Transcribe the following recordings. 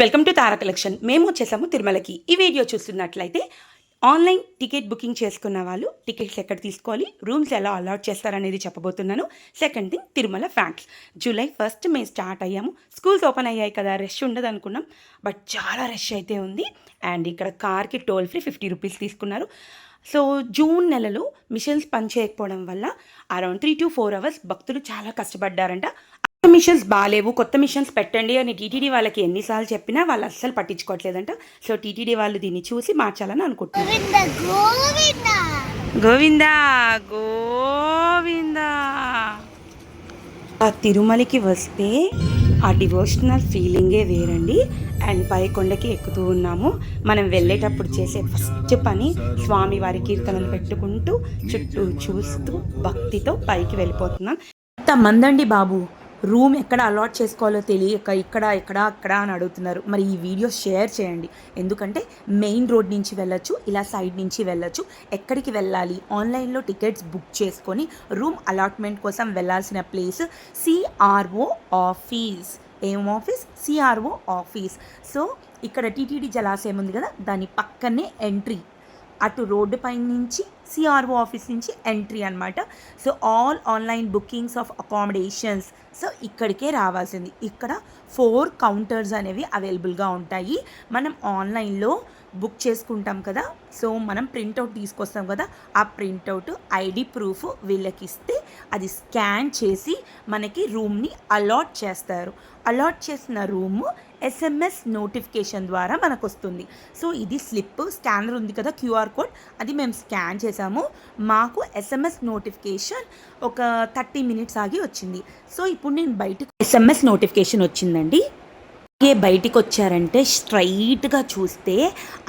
Welcome to Tara collection. మేము వచ్చేసాము తిరుమలకి. ఈ వీడియో చూస్తున్నట్లయితే ఆన్లైన్ టికెట్ బుకింగ్ చేసుకున్న వాళ్ళు టికెట్స్ ఎక్కడ తీసుకోవాలి రూమ్స్ ఎలా అలాట్ చేస్తారనేది చెప్పబోతున్నాను. Second thing Tirumala facts July first మేము స్టార్ట్ అయ్యాము. స్కూల్స్ ఓపెన్ అయ్యాయి కదా రష్ ఉండదు అనుకున్నాం బట్ చాలా రష్ అయితే ఉంది. అండ్ ఇక్కడ కార్కి టోల్ ఫ్రీ ఫిఫ్టీ రూపీస్ తీసుకున్నారు. సో జూన్ నెలలో మిషన్స్ పనిచేయకపోవడం వల్ల around three to four hours భక్తులు చాలా కష్టపడ్డారంట. మిషన్స్ బాగాలేవు కొత్త మిషన్స్ పెట్టండి అని టీటీడీ వాళ్ళకి ఎన్నిసార్లు చెప్పినా వాళ్ళు అస్సలు పట్టించుకోవట్లేదంట. సో టీటీడీ వాళ్ళు దీన్ని చూసి మార్చాలని అనుకుంటున్నారు. గోవింద గోవింద? ఆ తిరుమలకి వస్తే ఆ డివోషనల్ ఫీలింగే వేరండి. అండ్ పై కొండకి ఎక్కుతూ ఉన్నాము. మనం వెళ్ళేటప్పుడు చేసే ఫస్ట్ పని స్వామి వారి కీర్తనలు పెట్టుకుంటూ చుట్టూ చూస్తూ భక్తితో పైకి వెళ్ళిపోతున్నాం. మందండి బాబు. రూమ్ ఎక్కడ అలాట్ చేసుకోవాలో తెలియక ఇక్కడ ఎక్కడ అక్కడ అని అడుగుతున్నారు. మరి ఈ వీడియో షేర్ చేయండి. ఎందుకంటే మెయిన్ రోడ్ నుంచి వెళ్ళొచ్చు ఇలా సైడ్ నుంచి వెళ్ళొచ్చు. ఎక్కడికి వెళ్ళాలి? ఆన్లైన్లో టికెట్స్ బుక్ చేసుకొని రూమ్ అలాట్మెంట్ కోసం వెళ్ళాల్సిన ప్లేస్ సిఆర్ఓ ఆఫీస్. ఏం ఆఫీస్? CRO office. సో ఇక్కడ టీటీడీ జలాశయం ఉంది కదా దాని పక్కనే ఎంట్రీ. అటు రోడ్డు పై నుంచి సిఆర్ఓ ఆఫీస్ నుంచి ఎంట్రీ అనమాట so all online bookings of accommodations so ఇక్కడికే రావాల్సింది. ఇక్కడ ఫోర్ కౌంటర్స్ అనేవి అవైలబుల్గా ఉంటాయి. మనం ఆన్లైన్లో బుక్ చేసుకుంటాం కదా. సో మనం ప్రింట్అవుట్ తీసుకొస్తాం కదా. ఆ ప్రింట్అవుట్ ఐడి ప్రూఫ్ వీళ్ళకి ఇస్తే అది స్కాన్ చేసి మనకి రూమ్ని అలాట్ చేస్తారు. అలాట్ చేసిన రూము ఎస్ఎంఎస్ నోటిఫికేషన్ ద్వారా మనకు వస్తుంది సో ఇది స్లిప్ స్కానర్ ఉంది కదా క్యూఆర్ కోడ్ అది మేము స్కాన్ చేసాము మాకు ఎస్ఎంఎస్ నోటిఫికేషన్ ఒక థర్టీ మినిట్స్ ఆగి వచ్చింది. సో ఇప్పుడు నేను బయటకు ఎస్ఎంఎస్ నోటిఫికేషన్ వచ్చిందండి. ఏ బయటికి వచ్చారంటే స్ట్రైట్గా చూస్తే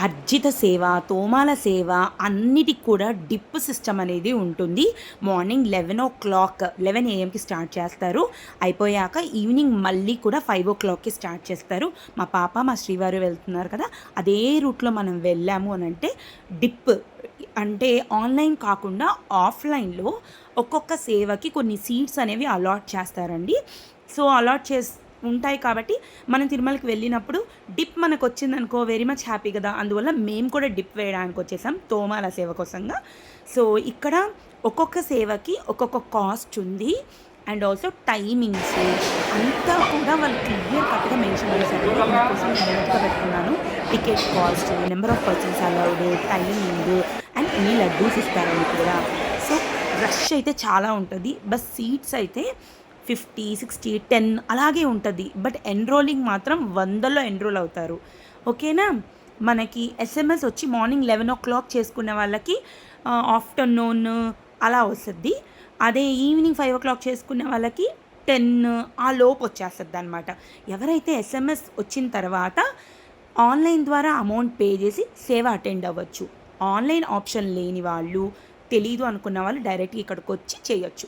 అర్జిత సేవ తోమాల సేవ అన్నిటికి కూడా డిప్ సిస్టమ్ అనేది ఉంటుంది. Morning eleven o'clock eleven ఏఎంకి స్టార్ట్ చేస్తారు. అయిపోయాక ఈవినింగ్ మళ్ళీ కూడా ఫైవ్ ఓ క్లాక్కి స్టార్ట్ చేస్తారు. మా పాప మా శ్రీవారు వెళ్తున్నారు కదా అదే రూట్లో మనం వెళ్ళాము అని అంటే డిప్ అంటే ఆన్లైన్ కాకుండా ఆఫ్లైన్లో ఒక్కొక్క సేవకి కొన్ని సీట్స్ అనేవి అలాట్ చేస్తారండి. సో అలాట్ చేసి ఉంటాయి కాబట్టి మనం తిరుమలకి వెళ్ళినప్పుడు డిప్ మనకు వచ్చిందనుకో వెరీ మచ్ హ్యాపీ కదా. అందువల్ల మేము కూడా డిప్ వేయడానికి వచ్చేసాం తోమాల సేవ కోసంగా. సో ఇక్కడ ఒక్కొక్క సేవకి ఒక్కొక్క కాస్ట్ ఉంది అండ్ ఆల్సో టైమింగ్స్ అంతా కూడా వాళ్ళు క్లియర్ కట్గా మెన్షన్ చేశారు. కోసం నేను పెట్టుకున్నాను. Ticket cost number of persons allowed timing and laddus ఇస్తారని కూడా. సో రష్ అయితే చాలా ఉంటుంది. బస్ సీట్స్ అయితే ఫిఫ్టీ సిక్స్టీ టెన్ అలాగే ఉంటుంది. బట్ ఎన్రోలింగ్ మాత్రం వందల్లో ఎన్రోల్ అవుతారు. ఓకేనా? మనకి ఎస్ఎంఎస్ వచ్చి మార్నింగ్ లెవెన్ ఓ క్లాక్ చేసుకునే వాళ్ళకి ఆఫ్టర్నూన్ అలా వస్తుంది. అదే ఈవినింగ్ ఫైవ్ ఓ క్లాక్ చేసుకునే వాళ్ళకి టెన్ ఆ లోపు వచ్చేస్తుంది అనమాట ఎవరైతే ఎస్ఎంఎస్ వచ్చిన తర్వాత ఆన్లైన్ ద్వారా అమౌంట్ పే చేసి సేవ అటెండ్ అవ్వచ్చు. ఆన్లైన్ ఆప్షన్ లేని వాళ్ళు తెలీదు అనుకున్న వాళ్ళు డైరెక్ట్గా ఇక్కడికి వచ్చి చేయొచ్చు.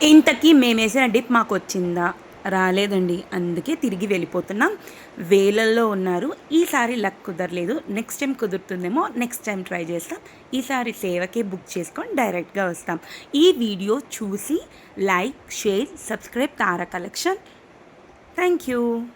ఇంతకీ మేము వేసిన డిప్ మాకు వచ్చిందా రాలేదండి. అందుకే తిరిగి వెళ్ళిపోతున్నాం. వేలల్లో ఉన్నారు. ఈసారి లక్ కుదరలేదు. నెక్స్ట్ టైం కుదురుతుందేమో నెక్స్ట్ టైం ట్రై చేస్తాం. ఈసారి సేవకే బుక్ చేసుకొని డైరెక్ట్గా వస్తాం. ఈ వీడియో చూసి like share subscribe Tara collection thank you.